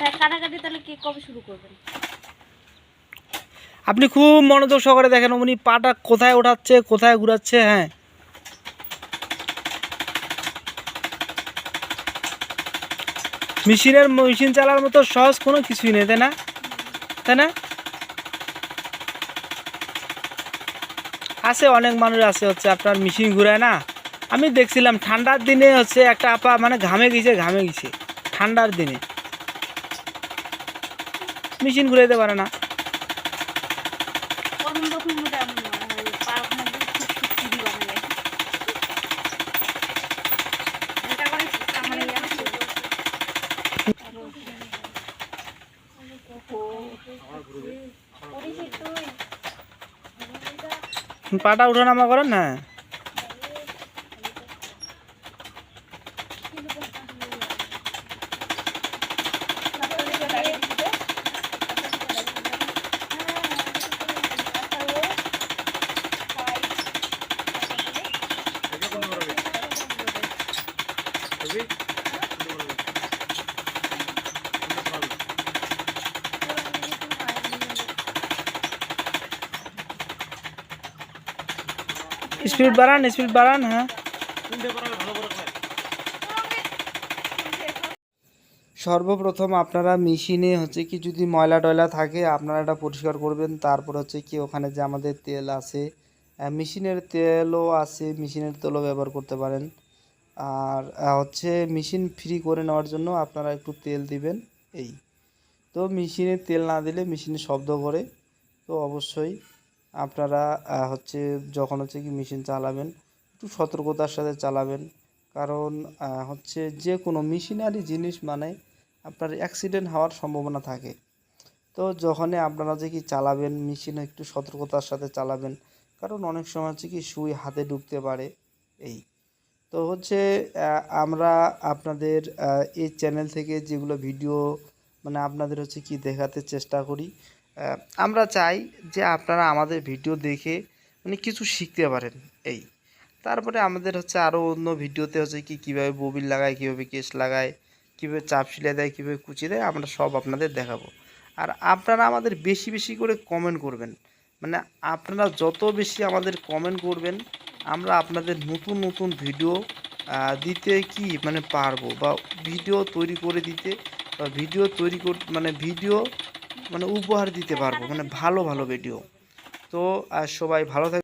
কাটাকাটি তাহলে কবে শুরু করবেন? আপনি খুব মনোযোগ সহকারে দেখেন উনি পাটা কোথায় ওঠাচ্ছে, কোথায় ঘুরাচ্ছে হ্যাঁ। মেশিনের মেশিন চালার মতো সহজ কোনো কিছুই নেই, তাই না? তাই না? আছে অনেক মানুষ আছে হচ্ছে আপনার মেশিন ঘুরায় না। আমি দেখছিলাম ঠান্ডার দিনে হচ্ছে একটা আপা মানে ঘামে গেছে ঘামে গেছে। ঠান্ডার দিনে। করে আমার ইয়ে আছে পাটা উঠানামা করেন হ্যাঁ স্পিড বাড়ান স্পিড বাড়ান হ্যাঁ সর্বপ্রথম আপনারা মেশিনে হচ্ছে কি যদি ময়লা টয়লা থাকে আপনারা এটা পরিষ্কার করবেন। তারপর হচ্ছে কি ওখানে যে আমাদের তেল আছে মেশিনের তেলও আছে মেশিনের তেলও ব্যবহার করতে পারেন। আর হচ্ছে মেশিন ফ্রি করে নেওয়ার জন্য আপনারা একটু তেল দিবেন, এই। তো মেশিনে তেল না দিলে মেশিনে শব্দ করে। তো অবশ্যই আপনারা হচ্ছে যখন হচ্ছে কি মেশিন চালাবেন, একটু সতর্কতার সাথে চালাবেন। কারণ হচ্ছে যে কোনো মেশিনারি জিনিস মানে আপনার অ্যাক্সিডেন্ট হওয়ার সম্ভাবনা থাকে। তো যখনই আপনারা যে কি চালাবেন মেশিনে একটু সতর্কতার সাথে চালাবেন, কারণ অনেক সময় হচ্ছে কি সুই হাতে ঢুকতে পারে, এই। তো হচ্ছে আমরা আপনাদের এই চ্যানেল থেকে যেগুলো ভিডিও মানে আপনাদের হচ্ছে কি দেখাতে চেষ্টা করি আমরা চাই যে আপনারা আমাদের ভিডিও দেখে মানে কিছু শিখতে পারেন, এই। তারপরে আমাদের হচ্ছে আরও অন্য ভিডিওতে হচ্ছে কি, কীভাবে ববিল লাগায়, কীভাবে কেস লাগায়, কীভাবে চাপ সিলাই দেয়, কীভাবে কুচি দেয়, আমরা সব আপনাদের দেখাবো। আর আপনারা আমাদের বেশি বেশি করে কমেন্ট করবেন। মানে আপনারা যত বেশি আমাদের কমেন্ট করবেন আমরা আপনাদের নতুন নতুন ভিডিও দিতে কি মানে পারব? বা ভিডিও তৈরি করে দিতে, বা ভিডিও তৈরি কর মানে ভিডিও মানে উপহার দিতে পারব মানে ভালো ভালো ভিডিও তো সবাই ভালো থাকবে